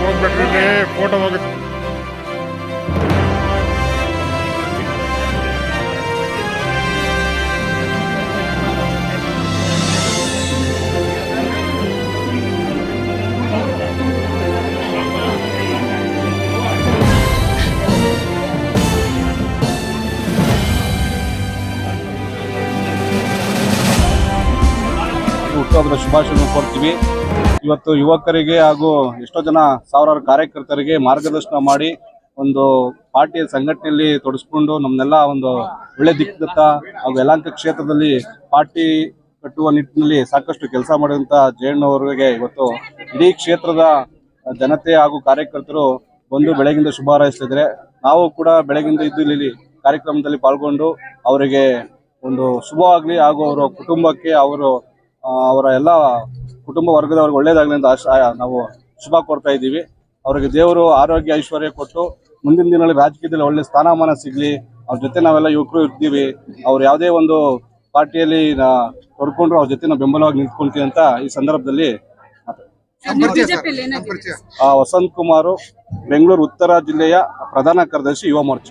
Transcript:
ಹೋಗ್ಬೇಕಂದ್ರೆ ಫೋಟೋ ಹೋಗುತ್ತೆ. ಹುಟ್ಟುಹಬ್ಬದ ಶುಭಾಶಯ ಕೋರ್ತೀವಿ. ಇವತ್ತು ಯುವಕರಿಗೆ ಹಾಗೂ ಎಷ್ಟೋ ಜನ ಸಾವಿರಾರು ಕಾರ್ಯಕರ್ತರಿಗೆ ಮಾರ್ಗದರ್ಶನ ಮಾಡಿ ಒಂದು ಪಾರ್ಟಿಯ ಸಂಘಟನೆಯಲ್ಲಿ ತೊಡಸ್ಕೊಂಡು ನಮ್ಮನ್ನೆಲ್ಲ ಒಂದು ಒಳ್ಳೆ ದಿಕ್ಕದತ್ತ ಹಾಗೂ ಯಲಾಂಕ ಕ್ಷೇತ್ರದಲ್ಲಿ ಪಾರ್ಟಿ ಕಟ್ಟುವ ನಿಟ್ಟಿನಲ್ಲಿ ಸಾಕಷ್ಟು ಕೆಲಸ ಮಾಡಿದಂತ ಜಯಣ್ಣವರಿಗೆ ಇವತ್ತು ಇಡೀ ಕ್ಷೇತ್ರದ ಜನತೆ ಹಾಗೂ ಕಾರ್ಯಕರ್ತರು ಬಂದು ಬೆಳಗಿಂದ ಶುಭ ಹಾರೈಸಿದರೆ ನಾವು ಕೂಡ ಬೆಳಗಿಂದ ಇದ್ದು ಇಲ್ಲಿ ಕಾರ್ಯಕ್ರಮದಲ್ಲಿ ಪಾಲ್ಗೊಂಡು ಅವರಿಗೆ ಒಂದು ಶುಭವಾಗಲಿ ಹಾಗೂ ಅವರ ಕುಟುಂಬಕ್ಕೆ ಅವರು ಅವರ ಎಲ್ಲ ಕುಟುಂಬ ವರ್ಗದವ್ರಿಗೆ ಒಳ್ಳೇದಾಗಲಿ ಅಂತ ಆಶ ನಾವು ಶುಭ ಕೋರ್ತಾ ಇದ್ದೀವಿ. ಅವರಿಗೆ ದೇವರು ಆರೋಗ್ಯ ಐಶ್ವರ್ಯ ಕೊಟ್ಟು ಮುಂದಿನ ದಿನಗಳಲ್ಲಿ ರಾಜಕೀಯದಲ್ಲಿ ಒಳ್ಳೆ ಸ್ಥಾನಮಾನ ಸಿಗಲಿ. ಅವ್ರ ಜೊತೆ ನಾವೆಲ್ಲ ಯುವಕರು ಇರ್ತೀವಿ. ಅವ್ರು ಯಾವುದೇ ಒಂದು ಪಾರ್ಟಿಯಲ್ಲಿ ತೊಡ್ಕೊಂಡ್ರು ಅವ್ರ ಜೊತೆ ನಾವು ಬೆಂಬಲವಾಗಿ ನಿಂತ್ಕೊಳ್ತೀವಿ ಅಂತ ಈ ಸಂದರ್ಭದಲ್ಲಿ ವಸಂತ್ ಕುಮಾರ್ ಬೆಂಗಳೂರು ಉತ್ತರ ಜಿಲ್ಲೆಯ ಪ್ರಧಾನ ಕಾರ್ಯದರ್ಶಿ ಯುವ ಮೋರ್ಚಾ.